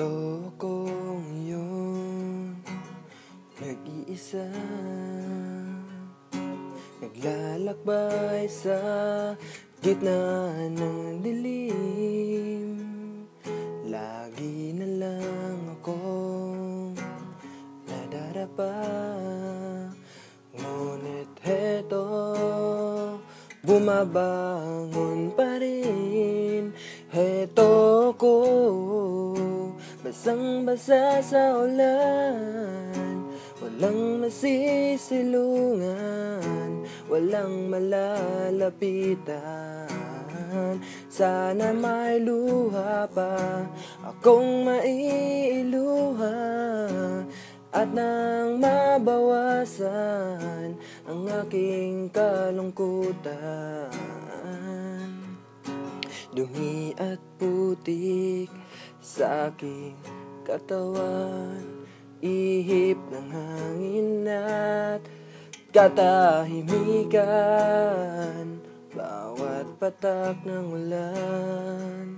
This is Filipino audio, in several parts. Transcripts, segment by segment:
Ito kong yun. Nag-iisa. Naglalakbay sa gitna ng dilim. Lagi na lang akong nadarapa. Ngunit heto Bumabangon pa rin. Heto ko Basang-basa sa ulan Walang masisilungan Walang malalapitan. Sana may luha pa Akong maiiluha At nang mabawasan Ang aking kalungkutan Dumi at putik sa aking katawan. Ihip ng hangin at katahimikan. Bawat patak ng ulan.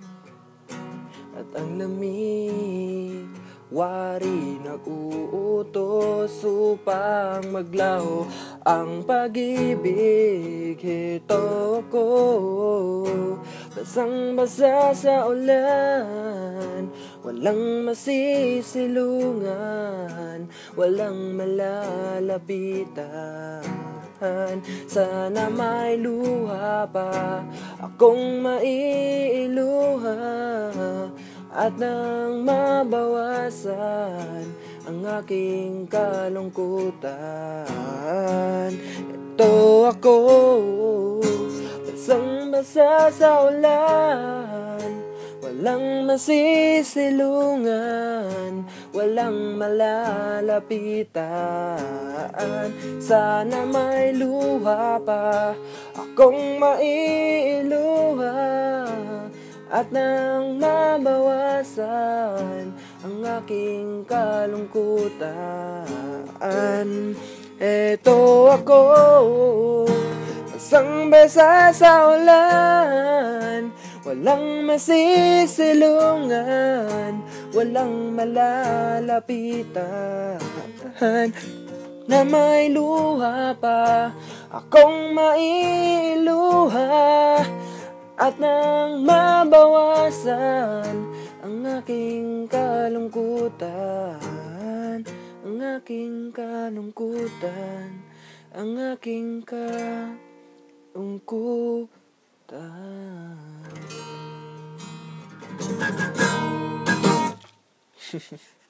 At ang lamig Wari nag-uutos upang maglaho Ang pag-ibig. Ito ko Basang-basa sa ulan Walang masisilungan Walang malalapitan. Sana may luha pa Akong maiiluha At nang mabawasan Ang aking kalungkutan. Ito ako. Basang-basa sa ulan. Walang masisilungan. Walang malalapitan. Sana may luha pa. Akong maiiluha At nang mabawasan Ang aking kalungkutan. Eto ako Basang basa sa ulan. Walang masisilungan Walang malalapitan. Na may luha pa Akong mailuha. At nang mabawasan kalungkutan. Ang aking kalungkutan. Ang aking kalungkutan